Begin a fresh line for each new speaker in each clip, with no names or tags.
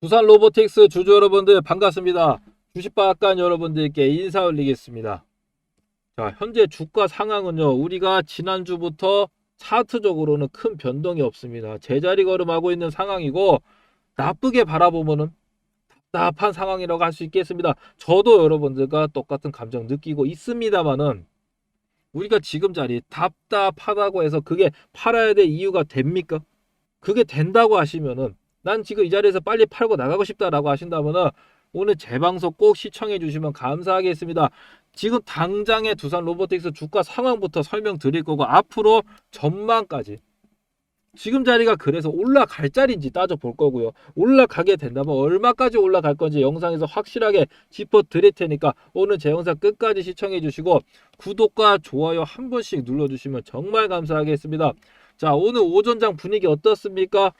부산 로보틱스 주주 여러분들 반갑습니다. 주식박간 여러분들께 인사 올리겠습니다. 자, 현재 주가 상황은요. 우리가 지난주부터 차트적으로는 큰 변동이 없습니다. 제자리 걸음하고 있는 상황이고 나쁘게 바라보면은 답답한 상황이라고 할 수 있겠습니다. 저도 여러분들과 똑같은 감정 느끼고 있습니다만은 우리가 지금 자리 답답하다고 해서 그게 팔아야 될 이유가 됩니까? 그게 된다고 하시면은 난 지금 이 자리에서 빨리 팔고 나가고 싶다라고 하신다면은 오늘 제 방송 꼭 시청해 주시면 감사하겠습니다. 지금 당장의 두산 로보틱스 주가 상황부터 설명드릴 거고 앞으로 전망까지 지금 자리가 그래서 올라갈 자리인지 따져 볼 거고요. 올라가게 된다면 얼마까지 올라갈 건지 영상에서 확실하게 짚어 드릴 테니까 오늘 제 영상 끝까지 시청해 주시고 구독과 좋아요 한 번씩 눌러 주시면 정말 감사하겠습니다. 자, 오늘 오전장 분위기 어떻습니까?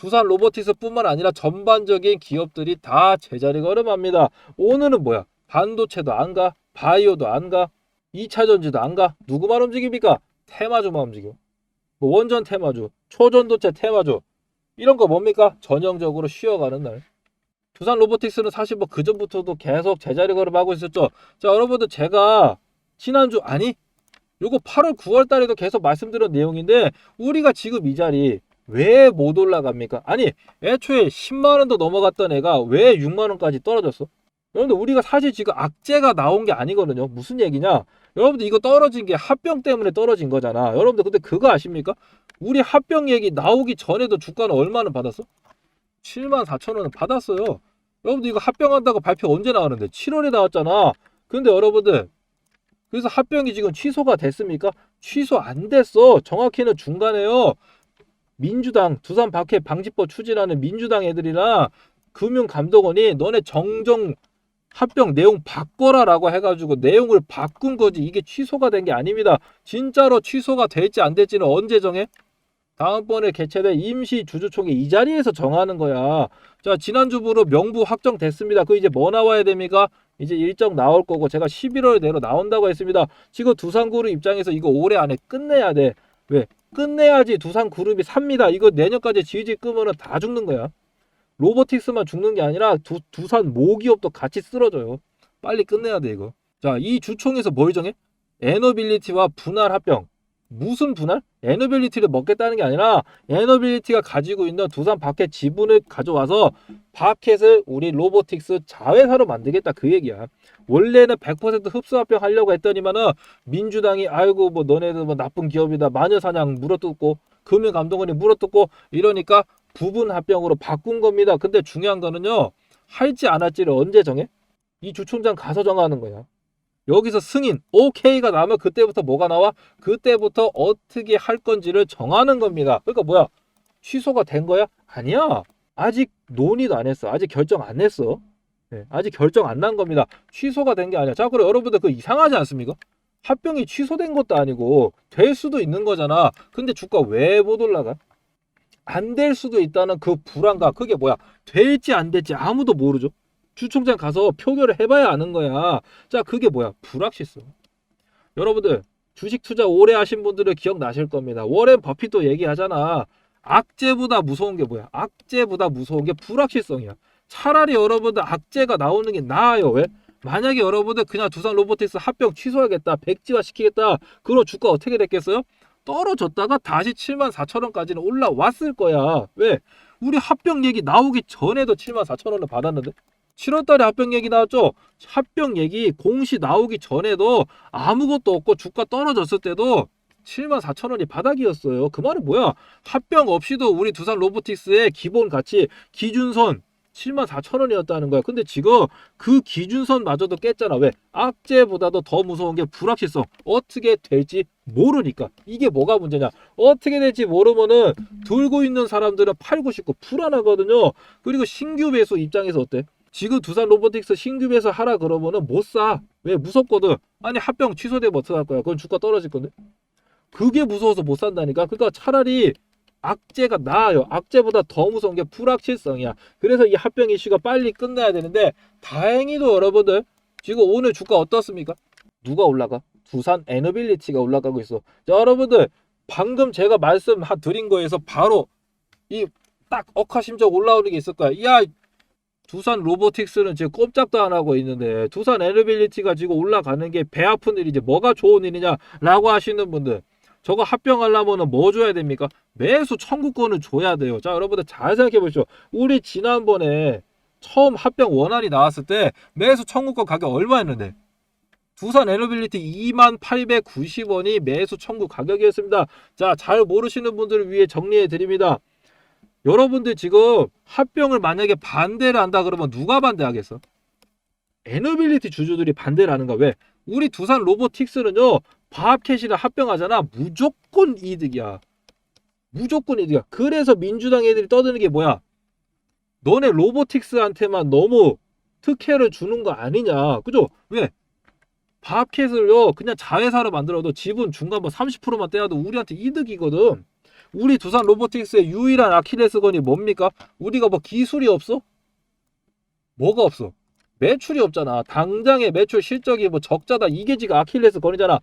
두산 로보틱스뿐만 아니라 전반적인 기업들이 다 제자리 걸음합니다. 오늘은 뭐야? 반도체도 안 가, 바이오도 안 가, 2차 전지도 안 가. 누구만 움직입니까? 테마주만 움직여. 뭐 원전 테마주, 초전도체 테마주 이런 거 뭡니까? 전형적으로 쉬어가는 날. 두산 로보틱스는 사실 뭐 그 전부터도 계속 제자리 걸음하고 있었죠. 자, 여러분들 제가 지난주 아니 요거 8월 9월 달에도 계속 말씀드린 내용인데 우리가 지금 이 자리 왜 못 올라갑니까? 아니 애초에 10만 원도 넘어갔던 애가 왜 6만 원까지 떨어졌어? 여러분들 우리가 사실 지금 악재가 나온 게 아니거든요. 무슨 얘기냐? 여러분들 이거 떨어진 게 합병 때문에 떨어진 거잖아. 여러분들 근데 그거 아십니까? 우리 합병 얘기 나오기 전에도 주가는 얼마는 받았어? 7만 4천 원은 받았어요. 여러분들 이거 합병한다고 발표 언제 나왔는데? 7월에 나왔잖아. 근데 여러분들 그래서 합병이 지금 취소가 됐습니까? 취소 안 됐어. 정확히는 중간에요. 민주당 두산 박해 방지법 추진하는 민주당 애들이랑 금융감독원이 너네 정정 합병 내용 바꿔라라고 해가지고 내용을 바꾼 거지 이게 취소가 된 게 아닙니다. 진짜로 취소가 될지 안 될지는 언제 정해? 다음번에 개최될 임시 주주총회 이 자리에서 정하는 거야. 자 지난주부로 명부 확정됐습니다. 그 이제 뭐 나와야 됩니까? 이제 일정 나올 거고 제가 11월 내로 나온다고 했습니다. 지금 두산그룹 입장에서 이거 올해 안에 끝내야 돼. 왜? 끝내야지 두산 그룹이 삽니다. 이거 내년까지 지지 끄면은 다 죽는 거야. 로보틱스만 죽는 게 아니라 두, 두산 모기업도 같이 쓰러져요. 빨리 끝내야 돼 이거. 자, 이 주총에서 뭘 정해? 에너빌리티와 분할 합병. 무슨 분할? 에너빌리티를 먹겠다는 게 아니라 에너빌리티가 가지고 있는 두산 바켓 지분을 가져와서 바켓을 우리 로보틱스 자회사로 만들겠다 그 얘기야. 원래는 100% 흡수 합병 하려고 했더니만은 민주당이 아이고 뭐 너네들 뭐 나쁜 기업이다 마녀사냥 물어뜯고 금융감독원이 물어뜯고 이러니까 부분 합병으로 바꾼 겁니다. 근데 중요한 거는요. 할지 안 할지를 언제 정해? 이 주총장 가서 정하는 거야. 여기서 승인 오케이가 나면 그때부터 뭐가 나와? 그때부터 어떻게 할 건지를 정하는 겁니다. 그러니까 뭐야? 취소가 된 거야? 아니야. 아직 논의도 안 했어. 아직 결정 안 했어. 네, 아직 결정 안 난 겁니다. 취소가 된 게 아니야. 자, 그럼 여러분들 그 이상하지 않습니까? 합병이 취소된 것도 아니고 될 수도 있는 거잖아. 근데 주가 왜 못 올라가? 안 될 수도 있다는 그 불안감. 그게 뭐야? 될지 안 될지 아무도 모르죠. 주총장 가서 표결을 해봐야 아는 거야. 자, 그게 뭐야? 불확실성. 여러분들 주식 투자 오래 하신 분들은 기억나실 겁니다. 워렌 버핏도 얘기하잖아. 악재보다 무서운 게 뭐야? 악재보다 무서운 게 불확실성이야. 차라리 여러분들 악재가 나오는 게 나아요. 왜? 만약에 여러분들 그냥 두산 로보틱스 합병 취소하겠다, 백지화 시키겠다, 그럼 주가 어떻게 됐겠어요? 떨어졌다가 다시 7만 4천 원까지는 올라왔을 거야. 왜? 우리 합병 얘기 나오기 전에도 7만 4천 원을 받았는데 7월 달에 합병 얘기 나왔죠? 합병 얘기 공시 나오기 전에도 아무것도 없고 주가 떨어졌을 때도 7만 4천 원이 바닥이었어요. 그 말은 뭐야? 합병 없이도 우리 두산 로보틱스의 기본 가치 기준선 7만 4천 원이었다는 거야. 근데 지금 그 기준선마저도 깼잖아. 왜? 악재보다도 더 무서운 게 불확실성. 어떻게 될지 모르니까. 이게 뭐가 문제냐? 어떻게 될지 모르면은 들고 있는 사람들은 팔고 싶고 불안하거든요. 그리고 신규 배수 입장에서 어때? 지금 두산 로보틱스 신규 배수 하라 그러면은 못 사. 왜? 무섭거든. 아니 합병 취소되면 어떡할 거야? 그건 주가 떨어질 건데. 그게 무서워서 못 산다니까. 그러니까 차라리 악재가 나아요. 악재보다 더 무서운 게 불확실성이야. 그래서 이 합병 이슈가 빨리 끝나야 되는데 다행히도 여러분들 지금 오늘 주가 어떻습니까? 누가 올라가? 두산 에너빌리티가 올라가고 있어. 자, 여러분들 방금 제가 말씀 드린 거에서 바로 이 딱 억하심적 올라오는 게 있을 거야. 야 두산 로보틱스는 지금 꼼짝도 안 하고 있는데 두산 에너빌리티가 지금 올라가는 게 배 아픈 일이지 뭐가 좋은 일이냐라고 하시는 분들 저거 합병하려면 뭐 줘야 됩니까? 매수 청구권을 줘야 돼요. 자 여러분들 잘 생각해 보시죠. 우리 지난번에 처음 합병 원안이 나왔을 때 매수 청구권 가격 얼마였는데? 두산 에너빌리티 2890원이 매수 청구 가격이었습니다. 자, 잘 모르시는 분들을 위해 정리해 드립니다. 여러분들 지금 합병을 만약에 반대를 한다 그러면 누가 반대하겠어? 에너빌리티 주주들이 반대를 하는가? 왜? 우리 두산 로보틱스는요, 바합캐시를 합병하잖아. 무조건 이득이야. 무조건 이득이야. 그래서 민주당 애들이 떠드는 게 뭐야? 너네 로보틱스한테만 너무 특혜를 주는 거 아니냐. 그죠? 왜? 밥캣을요 그냥 자회사로 만들어도 지분 중간 뭐 30%만 떼어도 우리한테 이득이거든. 우리 두산 로보틱스의 유일한 아킬레스건이 뭡니까? 우리가 뭐 기술이 없어? 뭐가 없어? 매출이 없잖아. 당장의 매출 실적이 뭐 적자다. 이게 지금 아킬레스건이잖아.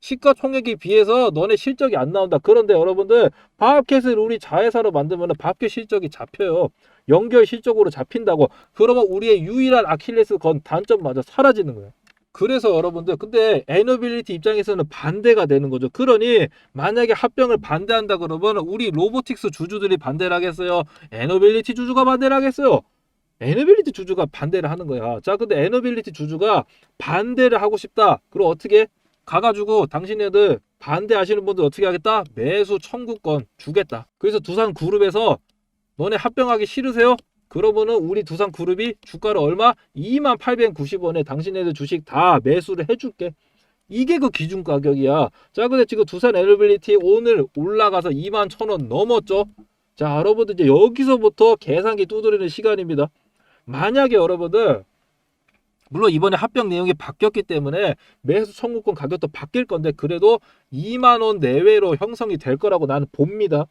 시가총액에 비해서 너네 실적이 안 나온다. 그런데 여러분들 밥캣을 우리 자회사로 만들면 밥캣 실적이 잡혀요. 연결 실적으로 잡힌다고. 그러면 우리의 유일한 아킬레스건 단점마저 사라지는 거예요. 그래서 여러분들 근데 에너빌리티 입장에서는 반대가 되는 거죠. 그러니 만약에 합병을 반대한다 그러면 우리 로보틱스 주주들이 반대를 하겠어요. 에너빌리티 주주가 반대를 하겠어요. 에너빌리티 주주가 반대를 하는 거야. 자, 근데 에너빌리티 주주가 반대를 하고 싶다. 그럼 어떻게 가가지고 당신네들 반대하시는 분들 어떻게 하겠다? 매수 청구권 주겠다. 그래서 두산 그룹에서 너네 합병하기 싫으세요? 그러면은 우리 두산 그룹이 주가를 얼마? 2890원에 당신네들 주식 다 매수를 해줄게. 이게 그 기준 가격이야. 자, 근데 지금 두산 에너빌리티 오늘 올라가서 2만 1000원 넘었죠? 자, 여러분들 이제 여기서부터 계산기 두드리는 시간입니다. 만약에 여러분들 물론 이번에 합병 내용이 바뀌었기 때문에 매수 청구권 가격도 바뀔 건데 그래도 2만 원 내외로 형성이 될 거라고 나는 봅니다.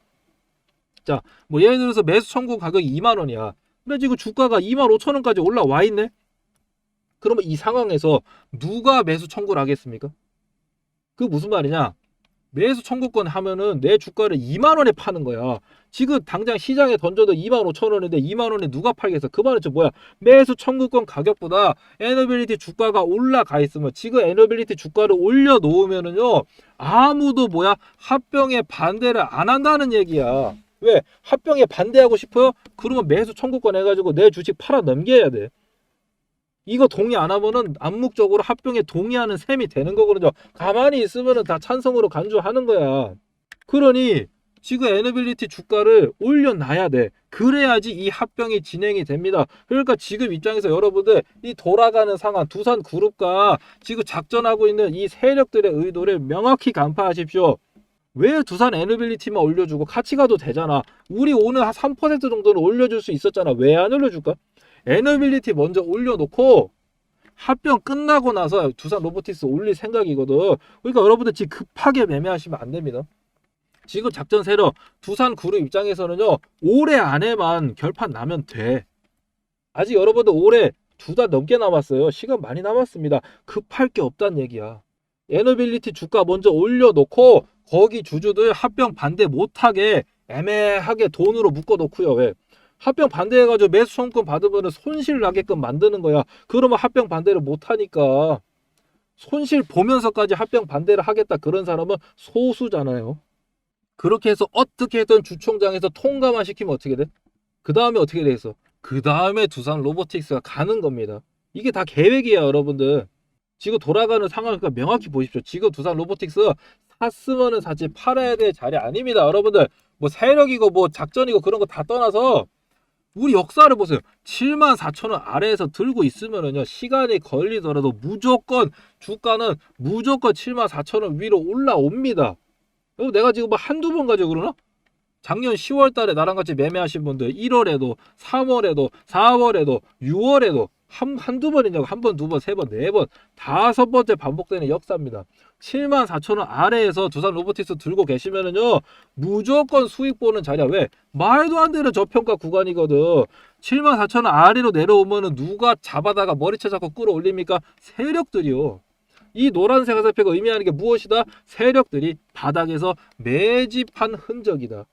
자, 뭐 예를 들어서 매수 청구 가격이 2만 원이야. 근데 지금 주가가 2만 5천 원까지 올라와 있네. 그러면 이 상황에서 누가 매수 청구를 하겠습니까? 그 무슨 말이냐? 매수 청구권 하면은 내 주가를 2만 원에 파는 거야. 지금 당장 시장에 던져도 2만 5천 원인데 2만 원에 누가 팔겠어? 그 말은 저 뭐야? 매수 청구권 가격보다 에너빌리티 주가가 올라가 있으면 지금 에너빌리티 주가를 올려 놓으면은요 아무도 뭐야 합병에 반대를 안 한다는 얘기야. 왜 합병에 반대하고 싶어요? 그러면 매수 청구권 해가지고 내 주식 팔아 넘겨야 돼. 이거 동의 안 하면은 암묵적으로 합병에 동의하는 셈이 되는 거거든요. 가만히 있으면은 다 찬성으로 간주하는 거야. 그러니 지금 에너빌리티 주가를 올려놔야 돼. 그래야지 이 합병이 진행이 됩니다. 그러니까 지금 입장에서 여러분들 이 돌아가는 상황 두산 그룹과 지금 작전하고 있는 이 세력들의 의도를 명확히 간파하십시오. 왜 두산 에너빌리티만 올려주고 같이 가도 되잖아. 우리 오늘 한 3% 정도는 올려줄 수 있었잖아. 왜 안 올려줄까? 에너빌리티 먼저 올려놓고 합병 끝나고 나서 두산 로보틱스 올릴 생각이거든. 그러니까 여러분들 지금 급하게 매매하시면 안 됩니다. 지금 작전 세력 두산 그룹 입장에서는요 올해 안에만 결판 나면 돼. 아직 여러분들 올해 두 달 넘게 남았어요. 시간 많이 남았습니다. 급할 게 없다는 얘기야. 에너빌리티 주가 먼저 올려놓고 거기 주주들 합병 반대 못하게 애매하게 돈으로 묶어놓고요. 왜? 합병 반대해가지고 매수 청구권 받으면 손실 나게끔 만드는 거야. 그러면 합병 반대를 못하니까 손실 보면서까지 합병 반대를 하겠다 그런 사람은 소수잖아요. 그렇게 해서 어떻게든 주총장에서 통과만 시키면 어떻게 돼? 그 다음에 어떻게 돼있어? 그 다음에 두산 로보틱스가 가는 겁니다. 이게 다 계획이야 여러분들. 지금 돌아가는 상황을 그러니까 명확히 보십시오. 지금 두산 로보틱스 샀으면은 사실 팔아야 될 자리 아닙니다. 여러분들 뭐 세력이고 뭐 작전이고 그런 거 다 떠나서 우리 역사를 보세요. 7만 4천 원 아래에서 들고 있으면은요 시간이 걸리더라도 무조건 주가는 무조건 7만 4천 원 위로 올라옵니다. 그리고 내가 지금 뭐 한두 번 가지고 그러나? 작년 10월 달에 나랑 같이 매매하신 분들 1월에도 3월에도 4월에도 6월에도 한, 한두 번이냐고 한 번, 두 번, 세 번, 네 번, 다섯 번째 반복되는 역사입니다. 7만 4천 원 아래에서 두산 로보틱스 들고 계시면은요 무조건 수익 보는 자리야. 왜? 말도 안 되는 저평가 구간이거든. 7만 4천 원 아래로 내려오면은 누가 잡아다가 머리채 잡고 끌어올립니까? 세력들이요. 이 노란색 화살표가 의미하는 게 무엇이다? 세력들이 바닥에서 매집한 흔적이다.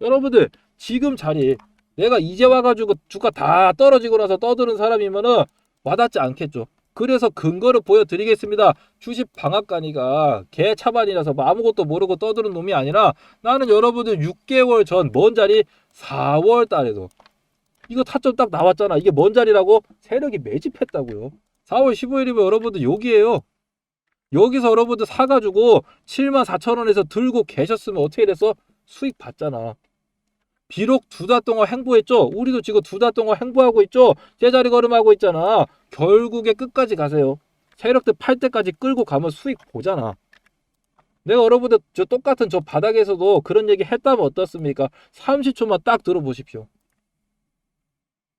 여러분들 지금 자리 내가 이제 와가지고 주가 다 떨어지고 나서 떠드는 사람이면은 와닿지 않겠죠. 그래서 근거를 보여드리겠습니다. 주식 방앗간이가 개 차반이라서 뭐 아무것도 모르고 떠드는 놈이 아니라 나는 여러분들 6개월 전 먼 자리 4월 달에도 이거 타점 딱 나왔잖아. 이게 뭔 자리라고? 세력이 매집했다고요. 4월 15일이면 여러분들 여기에요. 여기서 여러분들 사가지고 7만 4천 원에서 들고 계셨으면 어떻게 됐어? 수익 봤잖아. 비록 두달 동안 행보했죠. 우리도 지금 두달 동안 행보하고 있죠. 제자리 걸음하고 있잖아. 결국에 끝까지 가세요. 세력들 팔 때까지 끌고 가면 수익 보잖아. 내가 여러분들 저 똑같은 저 바닥에서도 그런 얘기 했다면 어떻습니까? 30초만 딱 들어보십시오.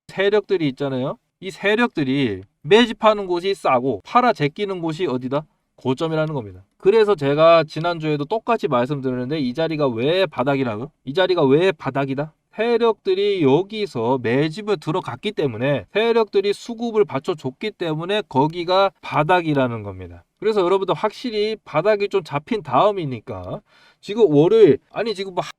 세력들이 있잖아요. 이 세력들이 매집하는 곳이 싸고 팔아 제끼는 곳이 어디다? 고점이라는 겁니다. 그래서 제가 지난주에도 똑같이 말씀드렸는데 이 자리가 왜 바닥이라고? 이 자리가 왜 바닥이다? 세력들이 여기서 매집을 들어갔기 때문에 세력들이 수급을 받쳐줬기 때문에 거기가 바닥이라는 겁니다. 그래서 여러분들 확실히 바닥이 좀 잡힌 다음이니까 지금 월요일 아니 지금 뭐 하-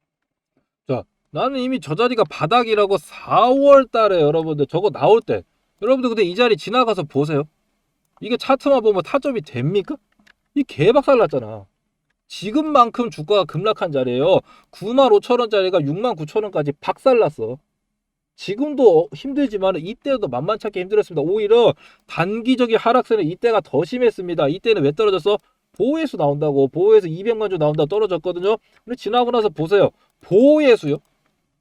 자 나는 이미 저 자리가 바닥이라고 4월 달에 여러분들 저거 나올 때 여러분들 근데 이 자리 지나가서 보세요. 이게 차트만 보면 타점이 됩니까? 이 개박살 났잖아. 지금만큼 주가가 급락한 자리에요. 9만 5천 원짜리가 6만 9천 원까지 박살났어. 지금도 힘들지만 이때도 만만치 않게 힘들었습니다. 오히려 단기적인 하락세는 이때가 더 심했습니다. 이때는 왜 떨어졌어? 보호예수 나온다고 보호예수 200만 주 나온다고 떨어졌거든요. 근데 지나고 나서 보세요. 보호예수요?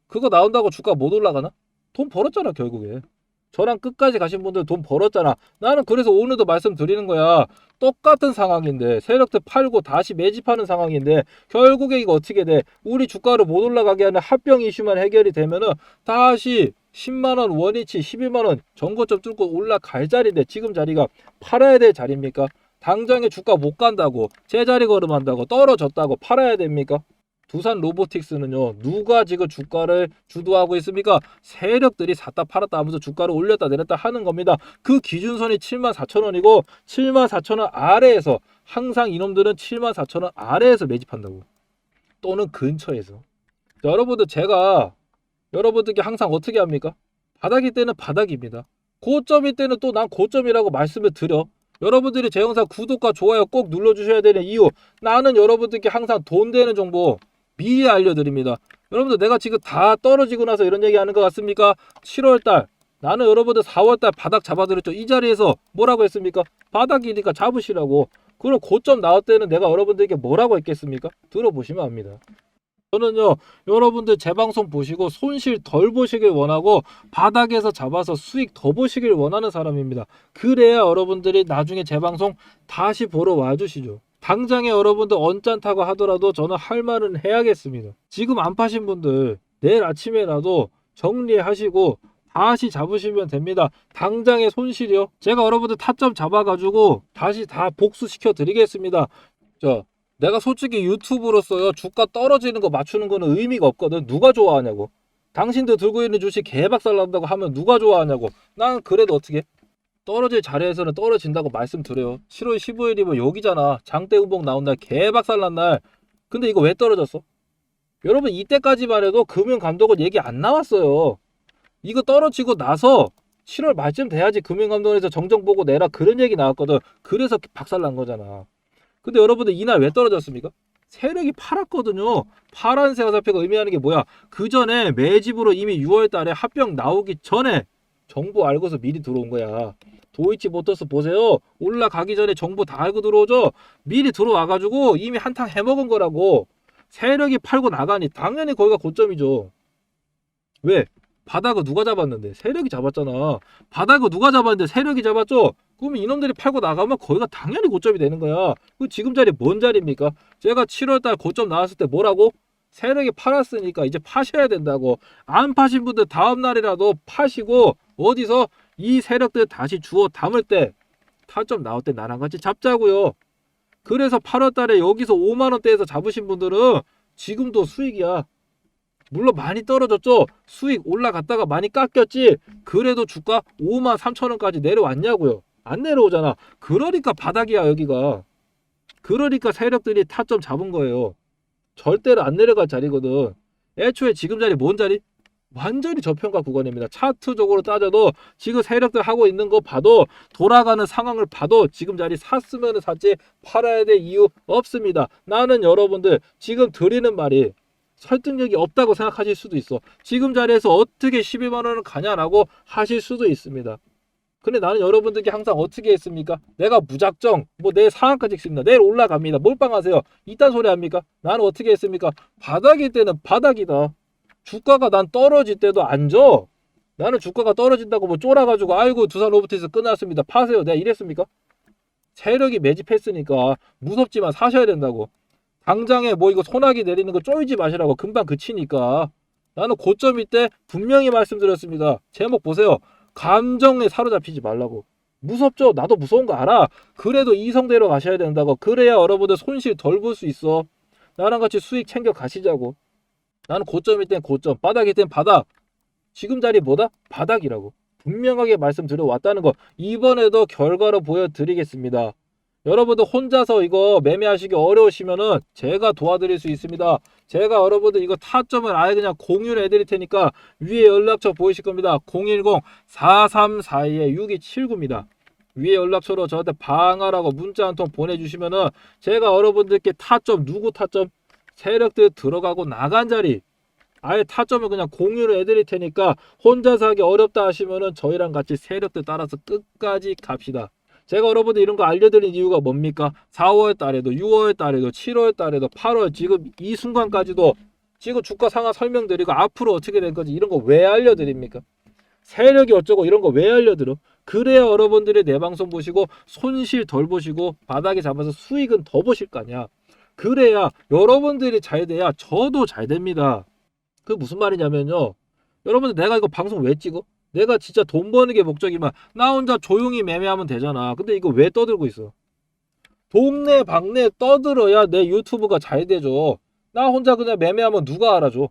그거 나온다고 주가 못 올라가나? 돈 벌었잖아 결국에. 저랑 끝까지 가신 분들 돈 벌었잖아. 나는 그래서 오늘도 말씀드리는 거야. 똑같은 상황인데 세력들 팔고 다시 매집하는 상황인데 결국에 이거 어떻게 돼? 우리 주가를 못 올라가게 하는 합병 이슈만 해결이 되면은 다시 10만 원 원위치 11만 원 전고점 뚫고 올라갈 자리인데 지금 자리가 팔아야 될 자리입니까? 당장에 주가 못 간다고 제자리 걸음한다고 떨어졌다고 팔아야 됩니까? 두산 로보틱스는요 누가 지금 주가를 주도하고 있습니까? 세력들이 샀다 팔았다 하면서 주가를 올렸다 내렸다 하는 겁니다. 그 기준선이 7만 4천 원이고 7만 4천 원 아래에서 항상 이놈들은 7만 4천 원 아래에서 매집한다고 또는 근처에서 자, 여러분들 제가 여러분들께 항상 어떻게 합니까? 바닥일 때는 바닥입니다. 고점일 때는 또 난 고점이라고 말씀을 드려. 여러분들이 제 영상 구독과 좋아요 꼭 눌러주셔야 되는 이유 나는 여러분들께 항상 돈 되는 정보 미리 알려드립니다. 여러분들 내가 지금 다 떨어지고 나서 이런 얘기 하는 것 같습니까? 7월달 나는 여러분들 4월달 바닥 잡아드렸죠. 이 자리에서 뭐라고 했습니까? 바닥이니까 잡으시라고. 그럼 고점 나올 때는 내가 여러분들에게 뭐라고 했겠습니까? 들어보시면 압니다. 저는요 여러분들 제 방송 보시고 손실 덜 보시길 원하고 바닥에서 잡아서 수익 더 보시길 원하는 사람입니다. 그래야 여러분들이 나중에 제 방송 다시 보러 와주시죠. 당장에 여러분들 언짢다고 하더라도 저는 할 말은 해야겠습니다. 지금 안 파신 분들 내일 아침에라도 정리하시고 다시 잡으시면 됩니다. 당장의 손실이요. 제가 여러분들 타점 잡아가지고 다시 다 복수시켜 드리겠습니다. 자, 내가 솔직히 유튜브로서요 주가 떨어지는 거 맞추는 거는 의미가 없거든. 누가 좋아하냐고. 당신들 들고 있는 주식 개박살 난다고 하면 누가 좋아하냐고. 난 그래도 어떻게? 떨어질 자리에서는 떨어진다고 말씀드려요. 7월 15일이면 여기잖아. 장대 음봉 나온 날 개박살 난 날. 근데 이거 왜 떨어졌어? 여러분 이때까지만 해도 금융 감독은 얘기 안 나왔어요. 이거 떨어지고 나서 7월 말쯤 돼야지 금융감독원에서 정정 보고 내라 그런 얘기 나왔거든. 그래서 박살 난 거잖아. 근데 여러분들 이날 왜 떨어졌습니까? 세력이 팔았거든요. 파란색 화살표가 의미하는 게 뭐야? 그 전에 매집으로 이미 6월 달에 합병 나오기 전에 정보 알고서 미리 들어온 거야. 도이치모터스 보세요. 올라가기 전에 정보 다 알고 들어오죠. 미리 들어와가지고 이미 한탕 해먹은 거라고. 세력이 팔고 나가니 당연히 거기가 고점이죠. 왜? 바닥을 누가 잡았는데 세력이 잡았잖아. 바닥을 누가 잡았는데 세력이 잡았죠. 그러면 이놈들이 팔고 나가면 거기가 당연히 고점이 되는 거야. 그 지금 자리 뭔 자리입니까? 제가 7월달 고점 나왔을 때 뭐라고? 세력이 팔았으니까 이제 파셔야 된다고. 안 파신 분들 다음 날이라도 파시고 어디서 이 세력들 다시 주워 담을 때 타점 나올 때 나랑 같이 잡자고요. 그래서 8월달에 여기서 5만 원대에서 잡으신 분들은 지금도 수익이야. 물론 많이 떨어졌죠. 수익 올라갔다가 많이 깎였지. 그래도 주가 5만 3천 원까지 내려왔냐고요. 안 내려오잖아. 그러니까 바닥이야 여기가. 그러니까 세력들이 타점 잡은 거예요. 절대로 안 내려갈 자리거든. 애초에 지금 자리 뭔 자리? 완전히 저평가 구간입니다. 차트적으로 따져도 지금 세력들 하고 있는 거 봐도 돌아가는 상황을 봐도 지금 자리 샀으면 샀지 팔아야 될 이유 없습니다. 나는 여러분들 지금 드리는 말이 설득력이 없다고 생각하실 수도 있어. 지금 자리에서 어떻게 12만 원을 가냐라고 하실 수도 있습니다. 근데 나는 여러분들께 항상 어떻게 했습니까? 내가 무작정 뭐 내일 상한가 찍습니다. 내일 올라갑니다. 몰빵하세요. 이딴 소리 합니까? 나는 어떻게 했습니까? 바닥일 때는 바닥이다. 주가가 난 떨어질 때도 안 줘. 나는 주가가 떨어진다고 뭐 쫄아가지고 아이고 두산 로보티스 끝났습니다. 파세요. 내가 이랬습니까? 세력이 매집했으니까 무섭지만 사셔야 된다고. 당장에 뭐 이거 소나기 내리는 거 쫄지 마시라고 금방 그치니까. 나는 고점일 때 분명히 말씀드렸습니다. 제목 보세요. 감정에 사로잡히지 말라고. 무섭죠? 나도 무서운 거 알아. 그래도 이성대로 가셔야 된다고. 그래야 여러분들 손실 덜 볼 수 있어. 나랑 같이 수익 챙겨 가시자고. 나는 고점일 땐 고점, 바닥일 땐 바닥. 지금 자리 뭐다? 바닥이라고. 분명하게 말씀드려 왔다는 거. 이번에도 결과로 보여드리겠습니다. 여러분들 혼자서 이거 매매하시기 어려우시면은 제가 도와드릴 수 있습니다. 제가 여러분들 이거 타점을 아예 그냥 공유를 해드릴 테니까 위에 연락처 보이실 겁니다. 010-4342-6279입니다. 위에 연락처로 저한테 방하라고 문자 한 통 보내주시면은 제가 여러분들께 타점, 누구 타점, 세력들 들어가고 나간 자리 아예 타점을 그냥 공유를 해드릴 테니까 혼자서 하기 어렵다 하시면은 저희랑 같이 세력들 따라서 끝까지 갑시다. 제가 여러분들 이런 거 알려드린 이유가 뭡니까? 4월 달에도 6월 달에도 7월 달에도 8월 지금 이 순간까지도 지금 주가 상황 설명드리고 앞으로 어떻게 될 건지 이런 거 왜 알려드립니까? 세력이 어쩌고 이런 거 왜 알려드려? 그래야 여러분들이 내 방송 보시고 손실 덜 보시고 바닥에 잡아서 수익은 더 보실 거 아니야. 그래야 여러분들이 잘 돼야 저도 잘 됩니다. 그 무슨 말이냐면요. 여러분들 내가 이거 방송 왜 찍어? 내가 진짜 돈 버는 게 목적이면 나 혼자 조용히 매매하면 되잖아. 근데 이거 왜 떠들고 있어? 동네 방네 떠들어야 내 유튜브가 잘 되죠. 나 혼자 그냥 매매하면 누가 알아줘?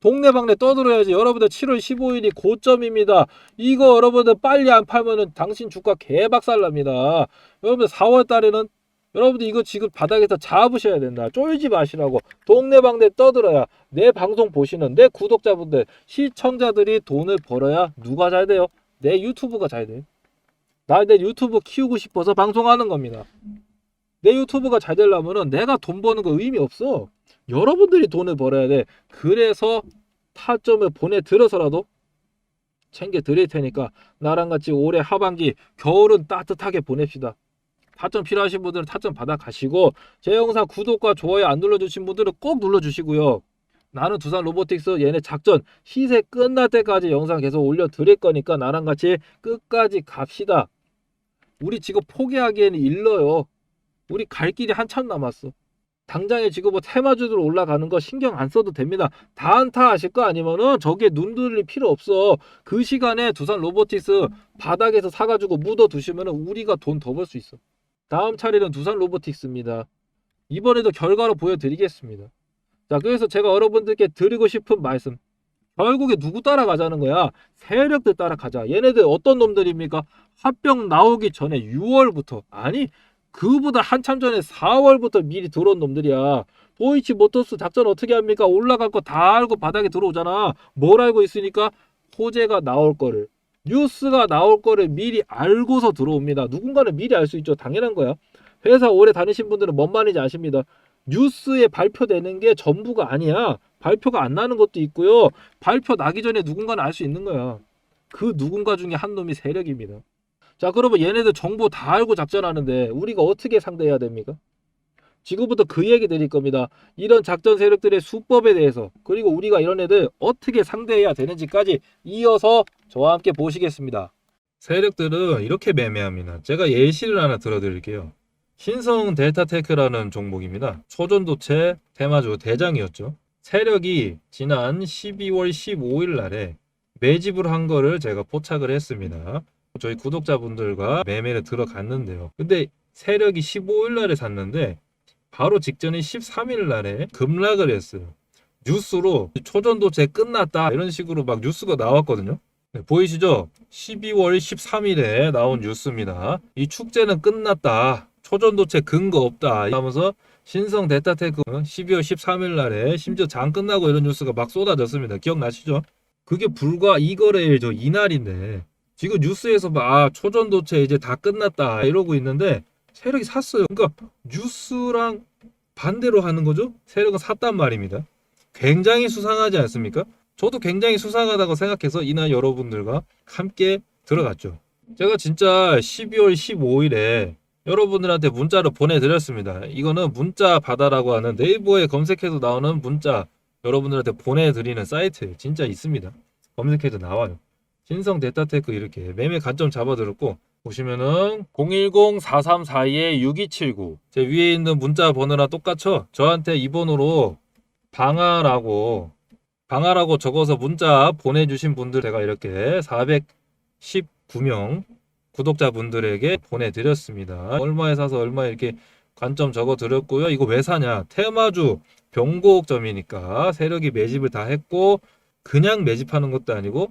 동네 방네 떠들어야지. 여러분들 7월 15일이 고점입니다. 이거 여러분들 빨리 안 팔면은 당신 주가 개박살 납니다. 여러분들 4월 달에는 여러분들 이거 지금 바닥에서 잡으셔야 된다. 쫄지 마시라고. 동네방네 떠들어야 내 방송 보시는 내 구독자분들, 시청자들이 돈을 벌어야 누가 잘 돼요? 내 유튜브가 잘 돼. 나내 유튜브 키우고 싶어서 방송하는 겁니다. 내 유튜브가 잘 되려면은 내가 돈 버는 거 의미 없어. 여러분들이 돈을 벌어야 돼. 그래서 타점을 보내 들어서라도 챙겨 드릴 테니까 나랑 같이 올해 하반기 겨울은 따뜻하게 보냅시다. 타점 필요하신 분들은 타점 받아 가시고 제 영상 구독과 좋아요 안 눌러주신 분들은 꼭 눌러주시고요. 나는 두산 로보틱스 얘네 작전 시세 끝날 때까지 영상 계속 올려 드릴 거니까 나랑 같이 끝까지 갑시다. 우리 지금 포기하기에는 일러요. 우리 갈 길이 한참 남았어. 당장에 지금 뭐 테마주들 올라가는 거 신경 안 써도 됩니다. 다 안타 하실 거 아니면은 저기에 눈 돌릴 필요 없어. 그 시간에 두산 로보틱스 바닥에서 사가지고 묻어 두시면은 우리가 돈 더 벌 수 있어. 다음 차례는 두산 로보틱스입니다. 이번에도 결과로 보여드리겠습니다. 자, 그래서 제가 여러분들께 드리고 싶은 말씀. 결국에 누구 따라가자는 거야? 세력들 따라가자. 얘네들 어떤 놈들입니까? 합병 나오기 전에 6월부터 아니 그보다 한참 전에 4월부터 미리 들어온 놈들이야. 도이치 모터스 작전 어떻게 합니까? 올라갈 거 다 알고 바닥에 들어오잖아. 뭘 알고 있으니까 호재가 나올 거를 뉴스가 나올 거를 미리 알고서 들어옵니다. 누군가는 미리 알 수 있죠. 당연한 거야. 회사 오래 다니신 분들은 뭔 말인지 아십니다. 뉴스에 발표되는 게 전부가 아니야. 발표가 안 나는 것도 있고요. 발표 나기 전에 누군가는 알 수 있는 거야. 그 누군가 중에 한 놈이 세력입니다. 자, 그러면 얘네들 정보 다 알고 작전하는데 우리가 어떻게 상대해야 됩니까? 지금부터 그 얘기 드릴 겁니다. 이런 작전 세력들의 수법에 대해서 그리고 우리가 이런 애들 어떻게 상대해야 되는지까지 이어서 저와 함께 보시겠습니다. 세력들은 이렇게 매매합니다. 제가 예시를 하나 들어드릴게요. 신성 델타테크라는 종목입니다. 초전도체 테마주 대장이었죠. 세력이 지난 12월 15일 날에 매집을 한 거를 제가 포착을 했습니다. 저희 구독자분들과 매매를 들어갔는데요. 근데 세력이 15일 날에 샀는데 바로 직전인 13일 날에 급락을 했어요. 뉴스로 초전도체 끝났다 이런 식으로 막 뉴스가 나왔거든요. 네, 보이시죠? 12월 13일에 나온 뉴스입니다. 이 축제는 끝났다. 초전도체 근거 없다. 하면서 신성 데타테크 12월 13일 날에 심지어 장 끝나고 이런 뉴스가 막 쏟아졌습니다. 기억나시죠? 그게 불과 이거래일 저 이날인데 지금 뉴스에서 막 아, 초전도체 이제 다 끝났다 이러고 있는데 세력이 샀어요. 그러니까 뉴스랑 반대로 하는 거죠. 세력은 샀단 말입니다. 굉장히 수상하지 않습니까? 저도 굉장히 수상하다고 생각해서 이날 여러분들과 함께 들어갔죠. 제가 진짜 12월 15일에 여러분들한테 문자를 보내드렸습니다. 이거는 문자 바다라고 하는 네이버에 검색해서 나오는 문자 여러분들한테 보내드리는 사이트 진짜 있습니다. 검색해도 나와요. 신성 데이터테크 이렇게 매매 관점 잡아들었고 보시면은 010-4342-6279 제 위에 있는 문자 번호랑 똑같죠? 저한테 이 번호로 방아라고 방아라고 적어서 문자 보내주신 분들 제가 이렇게 419명 구독자분들에게 보내드렸습니다. 얼마에 사서 얼마 이렇게 관점 적어 드렸고요. 이거 왜 사냐? 테마주 병고옥점이니까 세력이 매집을 다 했고 그냥 매집하는 것도 아니고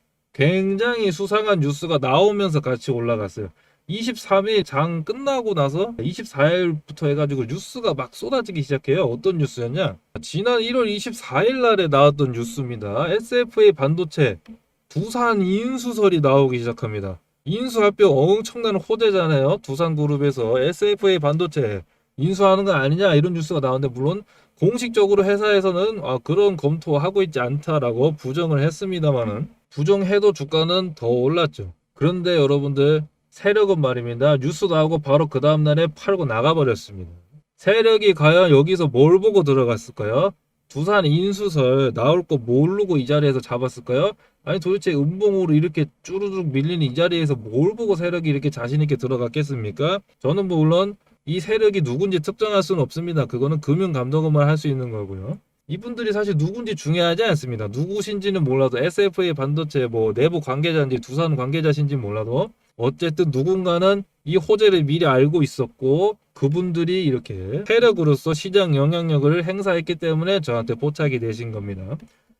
굉장히 수상한 뉴스가 나오면서 같이 올라갔어요. 23일 장 끝나고 나서 24일부터 해가지고 뉴스가 막 쏟아지기 시작해요. 어떤 뉴스였냐? 지난 1월 24일 날에 나왔던 뉴스입니다. SFA 반도체 두산 인수설이 나오기 시작합니다. 인수합병 엄청난 호재잖아요. 두산그룹에서 SFA 반도체 인수하는 거 아니냐 이런 뉴스가 나오는데 물론 공식적으로 회사에서는 아, 그런 검토하고 있지 않다라고 부정을 했습니다만은 부정해도 주가는 더 올랐죠. 그런데 여러분들 세력은 말입니다. 뉴스 나오고 바로 그 다음날에 팔고 나가버렸습니다. 세력이 과연 여기서 뭘 보고 들어갔을까요? 두산 인수설 나올 거 모르고 이 자리에서 잡았을까요? 아니 도대체 음봉으로 이렇게 쭈루룩 밀리는 이 자리에서 뭘 보고 세력이 이렇게 자신있게 들어갔겠습니까? 저는 뭐 물론 이 세력이 누군지 특정할 수는 없습니다. 그거는 금융감독원만 할 수 있는 거고요. 이분들이 사실 누군지 중요하지 않습니다. 누구신지는 몰라도 SFA 반도체 뭐 내부 관계자인지 두산 관계자신지 몰라도 어쨌든 누군가는 이 호재를 미리 알고 있었고 그분들이 이렇게 세력으로서 시장 영향력을 행사했기 때문에 저한테 포착이 되신 겁니다.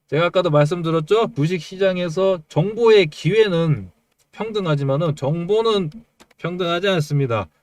제가 아까도 말씀드렸죠. 주식 시장에서 정보의 기회는 평등하지만은 정보는 평등하지 않습니다.